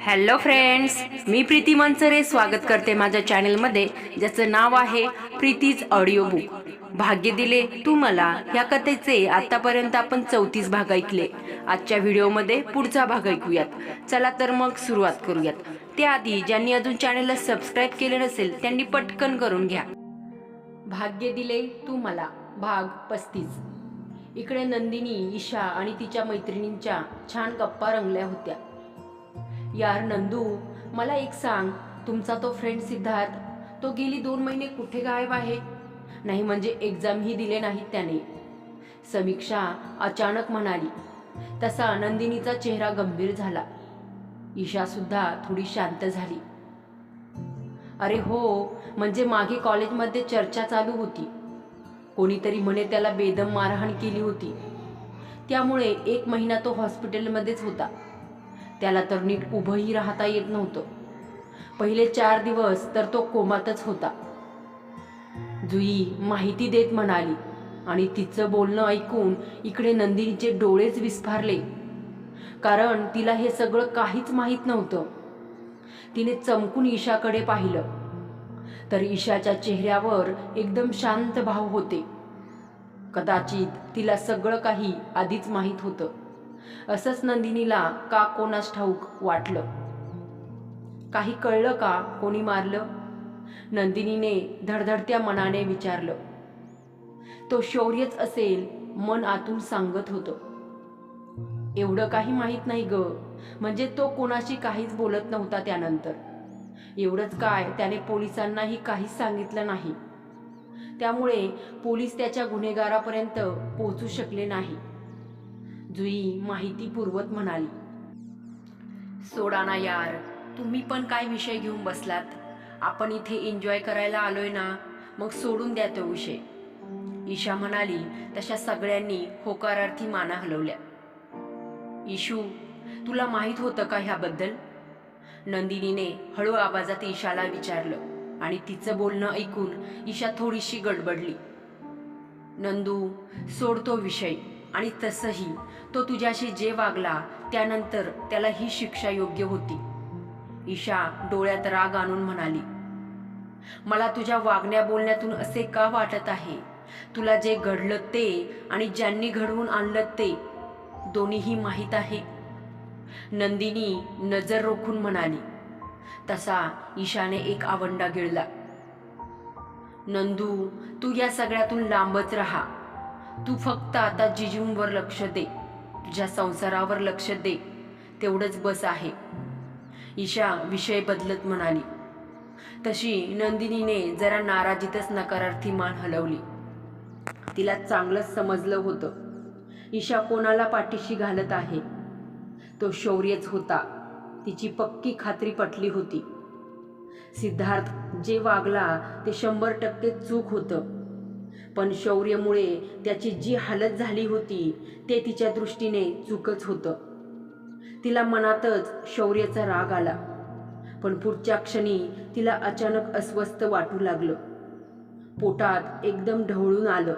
Hello friends मी प्रीती मनसरे स्वागत करते माझ्या चॅनलमध्ये ज्याचं नाव आहे प्रीतीज ऑडिओ बुक भाग्य दिले तू मला. या कथेचे आतापर्यंत आपण चौतीस भाग ऐकले. आजच्या व्हिडिओमध्ये पुढचा भाग ऐकूयात. चला तर मग सुरुवात करूयात. त्याआधी ज्यांनी अजून चॅनलला सबस्क्राईब केले नसेल त्यांनी पटकन करून घ्या. भाग्य दिले तू मला. भाग पस्तीस. इकडे नंदिनी ईशा आणि तिच्या मैत्रिणींच्या छान गप्पा रंगल्या होत्या. यार नंदू मला एक सांग. तुमचा तो फ्रेंड सिद्धार्थ तो गेली दोन महिने कुठे गायब आहे? नाही म्हणजे एक्झामही दिले नाहीत त्याने. समीक्षा अचानक म्हणाली तसा नंदिनीचा चेहरा गंभीर झाला. ईशासुद्धा थोडी शांत झाली. अरे हो म्हणजे मागे कॉलेजमध्ये चर्चा चालू होती. कोणीतरी म्हणे त्याला बेदम मारहाण केली होती. त्यामुळे एक महिना तो हॉस्पिटलमध्येच होता. त्याला तर नीट उभंही राहता येत नव्हतं. पहिले चार दिवस तर तो कोमातच होता. जुई माहिती देत म्हणाली आणि तिचं बोलणं ऐकून इकडे नंदिनीचे डोळेच विस्फारले. कारण तिला हे सगळं काहीच माहीत नव्हतं. तिने चमकून ईशाकडे पाहिलं. तर ईशाच्या चेहऱ्यावर एकदम शांत भाव होते. कदाचित तिला सगळं काही आधीच माहीत होतं. असंच नंदिनीला का कोणास ठाऊक वाटलं? काही कळलं का कोणी मारलं? नंदिनीने धडधडत्या मनाने विचारलं. तो शौर्यच असेल मन आतून सांगत होतं. एवढं काही माहीत नाही ग म्हणजे तो कोणाशी काहीच बोलत नव्हता त्यानंतर. एवढंच काय त्याने पोलिसांनाही काहीच सांगितलं नाही. त्यामुळे पोलीस त्याच्या गुन्हेगारापर्यंत पोहोचू शकले नाही. जुई माहिती पुरवत म्हणाली. सोडा ना यार तुम्ही पण काय विषय घेऊन बसलात? आपण इथे एन्जॉय करायला आलोय ना मग सोडून द्या तो विषय. ईशा म्हणाली तशा सगळ्यांनी होकारार्थी माना हलवल्या. इशू तुला माहीत होतं का ह्याबद्दल? नंदिनीने हळू आवाजात ईशाला विचारलं आणि तिचं बोलणं ऐकून ईशा थोडीशी गडबडली. नंदू सोडतो विषय. आणि तसंही तो तुझ्याशी जे वागला त्यानंतर त्याला ही शिक्षा योग्य होती. ईशा डोळ्यात राग आणून म्हणाली मला तुझ्या वागण्या बोलण्यातून असे का वाटत आहे? तुला जे घडलं ते आणि ज्यांनी घडवून आणलं ते दोन्हीही माहीत आहे. नंदिनी नजर रोखून म्हणाली तसा ईशाने एक आवंडा गिळला. नंदू तू या सगळ्यातून लांबच राहा. तू फक्त आता जिजूंवर लक्ष दे. तुझ्या संसारावर लक्ष दे. तेवढंच बस आहे. ईशा विषय बदलत म्हणाली. तशी नंदिनीने जरा नाराजीतच नकारार्थी मान हलवली. तिला चांगलंच समजलं होतं. ईशा कोणाला पाठीशी घालत आहे? तो शौर्यच होता. तिची पक्की खात्री पटली होती. सिद्धार्थ जे वागला ते शंभर टक्के चूक होतं. पण शौर्यमुळे त्याची जी हालत झाली होती ते तिच्या दृष्टीने चुकच होतं. तिला मनातच शौर्याचा राग आला. पण पुढच्या क्षणी तिला अचानक अस्वस्थ वाटू लागलं. पोटात एकदम ढवळून आलं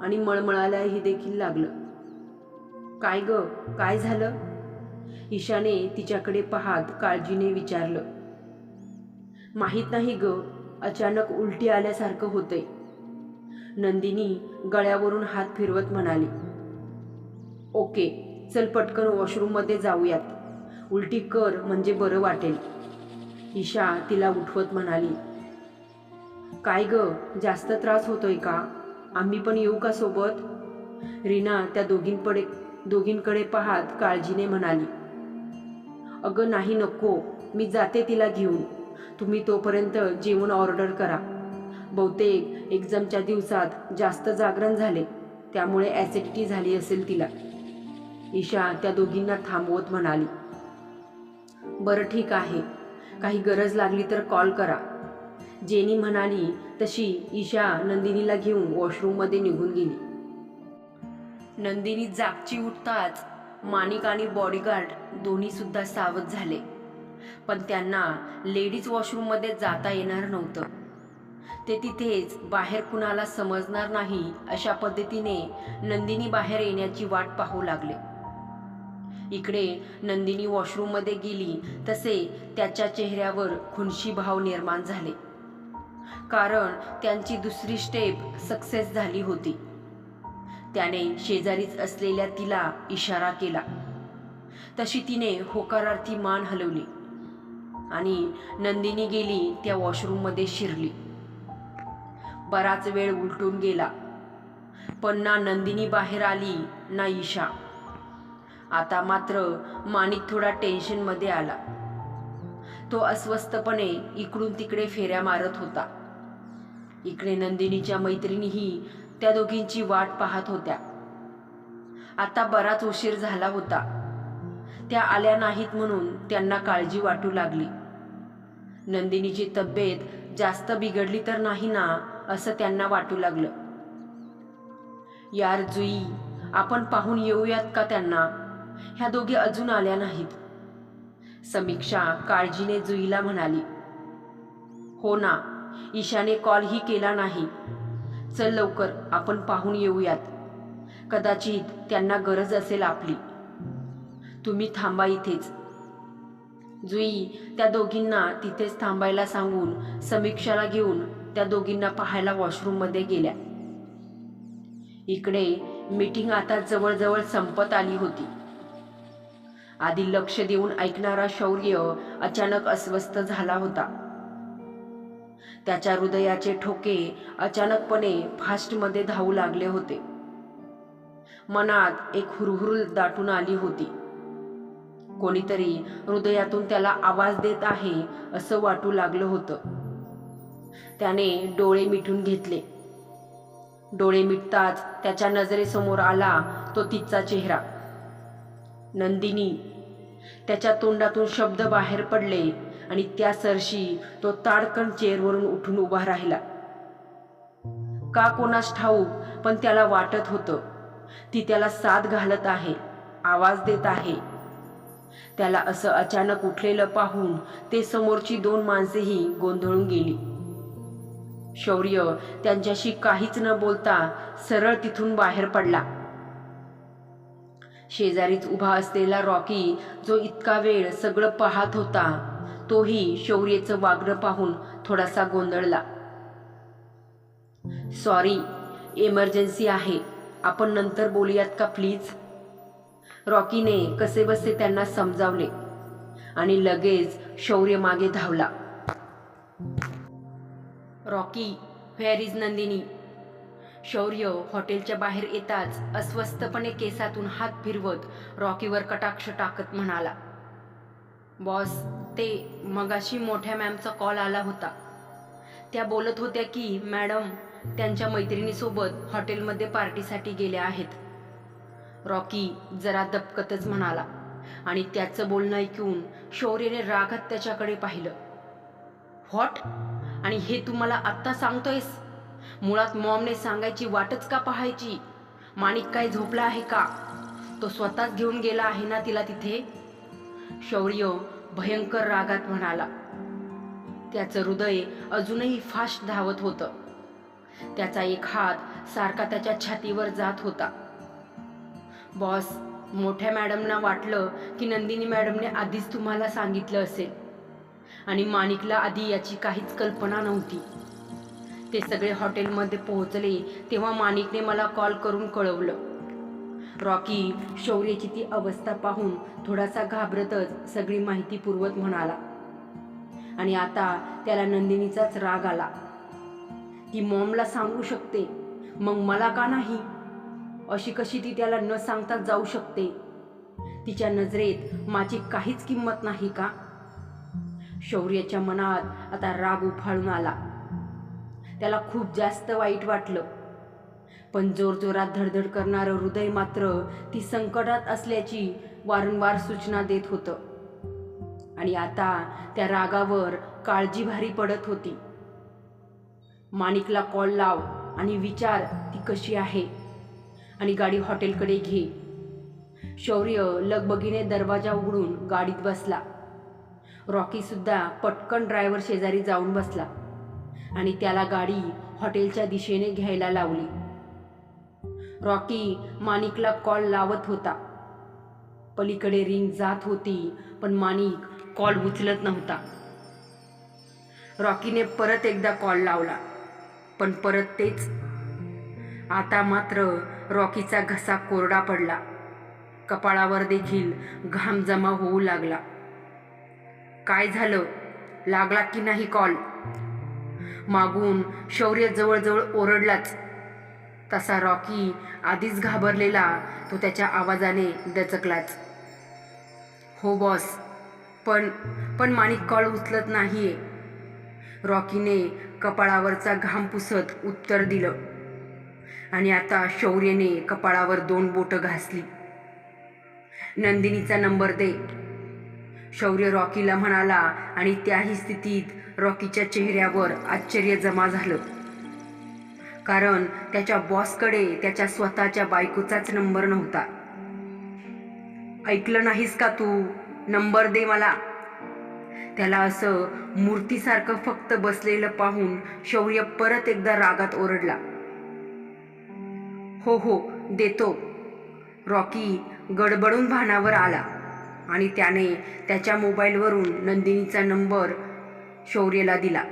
आणि मळमळायलाही देखील लागलं. काय ग? काय झालं? ईशाने तिच्याकडे पाहत काळजीने विचारलं. माहीत नाही ग अचानक उलटी आल्यासारखं होतंय. नंदिनी गळ्यावरून हात फिरवत म्हणाली ओके चल पटकन वॉशरूममध्ये जाऊयात. उलटी कर म्हणजे बरं वाटेल. ईशा तिला उठवत म्हणाली काय ग जास्त त्रास होतोय का? आम्ही पण येऊ का सोबत? रीना त्या दोघींपडे दोघींकडे पाहत काळजीने म्हणाली अगं नाही नको मी जाते तिला घेऊन. तुम्ही तोपर्यंत जेवण ऑर्डर करा. बहुतेक एक्झामच्या दिवसात जास्त जागरण झाले. त्यामुळे ॲसिडिटी झाली असेल तिला. ईशा त्या दोघींना थांबवत म्हणाली बरं ठीक आहे. काही गरज लागली तर कॉल करा. जेनी म्हणाली तशी ईशा नंदिनीला घेऊन वॉशरूममध्ये निघून गेली. नंदिनी जागची उठताच माणिक आणि बॉडीगार्ड दोन्ही सुद्धा सावध झाले. पण त्यांना लेडीज वॉशरूममध्ये जाता येणार नव्हतं. ते तिथेच बाहेर कुणाला समजणार नाही अशा पद्धतीने नंदिनी बाहेर येण्याची वाट पाहू लागले. इकडे नंदिनी वॉशरूममध्ये गेली तसे त्याच्या चेहऱ्यावर खुनशी भाव निर्माण झाले. कारण त्यांची दुसरी स्टेप सक्सेस झाली होती. त्याने शेजारीच असलेल्या तिला इशारा केला. तशी तिने होकारार्थी मान हलवली. आणि नंदिनी गेली त्या वॉशरूममध्ये शिरली. बराच वेळ उलटून गेला. पण ना नंदिनी बाहेर आली ना ईशा. आता मात्र माणिक थोडा टेन्शनमध्ये आला. तो अस्वस्थपणे इकडून तिकडे फेऱ्या मारत होता. इकडे नंदिनीच्या मैत्रिणीही त्या दोघींची वाट पाहत होत्या. आता बराच उशीर झाला होता. त्या आल्या नाहीत म्हणून त्यांना काळजी वाटू लागली. नंदिनीची तब्येत जास्त बिघडली तर नाही ना असं त्यांना वाटू लागलं. यार जुई आपण पाहून येऊयात का त्यांना? ह्या दोघे अजून आल्या नाहीत. समीक्षा काळजीने जुईला म्हणाली. हो ना ईशाने कॉलही केला नाही. चल लवकर आपण पाहून येऊयात. कदाचित त्यांना गरज असेल आपली. तुम्ही थांबा इथेच. जुई त्या दोघींना तिथेच थांबायला सांगून समीक्षाला घेऊन त्या दोघींना पाहायला वॉशरूममध्ये गेल्या. इकडे मीटिंग आता जवळजवळ संपत आली होती. आधी लक्ष देऊन ऐकणारा शौर्य अचानक अस्वस्थ झाला होता. त्याच्या हृदयाचे ठोके अचानकपणे फास्टमध्ये धावू लागले होते. मनात एक हुरहुर दाटून आली होती. कोणीतरी हृदयातून त्याला आवाज देत आहे असं वाटू लागलं होतं. त्याने डोळे मिटून घेतले. डोळे मिटताच त्याच्या नजरेसमोर आला तो तिचा चेहरा. नंदिनी त्याच्या तोंडातून शब्द बाहेर पडले आणि त्या सरशी तो ताडकन चेअरवरून उठून उभा राहिला. का कोणास ठाऊक पण त्याला वाटत होतं. ती त्याला साथ घालत आहे आवाज देत आहे. त्याला असं अचानक उठलेलं पाहून ते समोरची दोन माणसेही गोंधळून गेली. शौर्य त्यांच्याशी काहीच न बोलता सरळ तिथून बाहेर पडला. शेजारीच उभा असलेला रॉकी जो इतका वेळ सगळं पाहत होता तोही शौर्यचं वागणं पाहून थोडासा गोंधळला. सॉरी इमर्जन्सी आहे. आपण नंतर बोलूयात का प्लीज? रॉकीने कसे बसे त्यांना समजावले आणि लगेच शौर्य मागे धावला. Rocky where is Nandini. Shaurya हॉटेलच्या बाहेर येताच अस्वस्थपणे केसातून हात फिरवत रॉकीवर कटाक्ष टाकत म्हणाला बॉस ते मगाशी मोठ्या मॅमचा कॉल आला होता. त्या बोलत होत्या की मॅडम त्यांच्या मैत्रिणीसोबत हॉटेलमध्ये पार्टीसाठी गेल्या आहेत. रॉकी जरा दपकतच म्हणाला आणि त्याचं बोलणं ऐकून शौर्यने रागात त्याच्याकडे पाहिलं. व्हॉट? आणि हे तू मला आत्ता सांगतोयस. मुळात मॉमने सांगायची वाटच का पाहायची? माणिक काय झोपला आहे का? तो स्वतःच घेऊन गेला आहे ना तिला तिथे? शौर्य भयंकर रागात म्हणाला. त्याचं हृदय अजूनही फास्ट धावत होतं. त्याचा एक हात सारखा त्याच्या छातीवर जात होता. बॉस मोठ्या मॅडमना वाटलं की नंदिनी मॅडमने आधीच तुम्हाला सांगितलं असेल. आणि माणिकला आधी याची काहीच कल्पना नव्हती. ते सगळे हॉटेलमध्ये पोहोचले तेव्हा माणिकने मला कॉल करून कळवलं. रॉकी शौर्याची ती अवस्था पाहून थोडासा घाबरतच सगळी माहिती पुरवत म्हणाला. आणि आता त्याला नंदिनीचाच राग आला. ती मॉमला सांगू शकते मग मला का नाही? अशी कशी ती त्याला न सांगता जाऊ शकते? तिच्या नजरेत माझी काहीच किंमत नाही का? शौर्याच्या मनात आता राग उफाळून आला. त्याला खूप जास्त वाईट वाटलं. पण जोरजोरात धडधड करणारं हृदय मात्र ती संकटात असल्याची वारंवार सूचना देत होतं. आणि आता त्या रागावर काळजी भारी पडत होती. माणिकला कॉल लाव आणि विचार ती कशी आहे? आणि गाडी हॉटेलकडे घे. शौर्य लगबगीने दरवाजा उघडून गाडीत बसला. रॉकीसुद्धा पटकन ड्रायव्हर शेजारी जाऊन बसला आणि त्याला गाडी हॉटेलच्या दिशेने घ्यायला लावली. रॉकी माणिकला कॉल लावत होता. पलीकडे रिंग जात होती पण माणिक कॉल उचलत नव्हता. रॉकीने परत एकदा कॉल लावला पण परत तेच. आता मात्र रॉकीचा घसा कोरडा पडला. कपाळावर देखील घाम जमा होऊ लागला. काय झालं? लागला की नाही कॉल? मागून शौर्य जवळजवळ ओरडलाच. तसा रॉकी आधीच घाबरलेला तो त्याच्या आवाजाने दचकलाच. हो बॉस. पण पण माणिक कॉल उचलत नाहीये. रॉकीने कपाळावरचा घाम पुसत उत्तर दिलं. आणि आता शौर्यने कपाळावर दोन बोटं घासली. नंदिनीचा नंबर दे. शौर्य रॉकीला म्हणाला आणि त्याही स्थितीत रॉकीच्या चेहऱ्यावर आश्चर्य जमा झालं. कारण त्याच्या बॉसकडे त्याच्या स्वतःच्या बायकोचाच नंबर नव्हता. ऐकलं नाहीस का तू? नंबर दे मला. त्याला असं मूर्तीसारखं फक्त बसलेलं पाहून शौर्य परत एकदा रागात ओरडला. हो हो देतो. रॉकी गडबडून भानावर आला. आणि त्याने त्याच्या मोबाईलवरून नंदिनीचा नंबर शौर्यला दिला.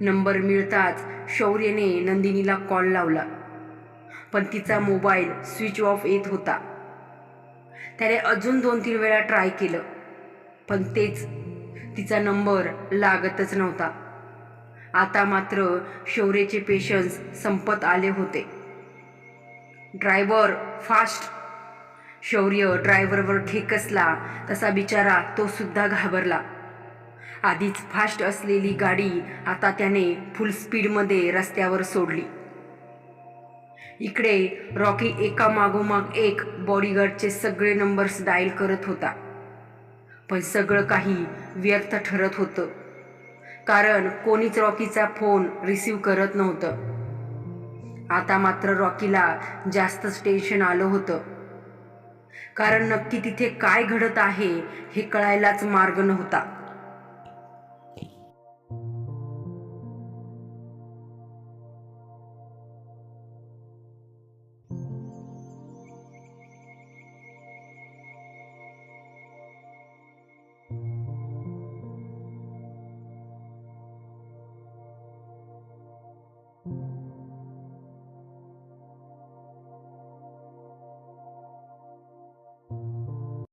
नंबर मिळताच शौर्यने नंदिनीला कॉल लावला. पण तिचा मोबाईल स्विच ऑफ येत होता. त्याने अजून दोन तीन वेळा ट्राय केलं पण तेच तिचा नंबर लागतच नव्हता. आता मात्र शौर्यचे पेशन्स संपत आले होते. ड्रायव्हर फास्ट शौर्य ड्रायव्हरवर ठेकसला तसा बिचारा तो सुद्धा घाबरला. आधीच फास्ट असलेली गाडी आता त्याने फुल स्पीडमध्ये रस्त्यावर सोडली. इकडे रॉकी एका मागोमाग एक बॉडीगार्डचे सगळे नंबर्स डायल करत होता. पण सगळं काही व्यर्थ ठरत होतं. कारण कोणीच रॉकीचा फोन रिसीव करत नव्हतं. आता मात्र रॉकीला जास्तच टेन्शन आलं होतं. कारण नक्की तिथे काय घडत आहे हे कळायलाच मार्ग नव्हता.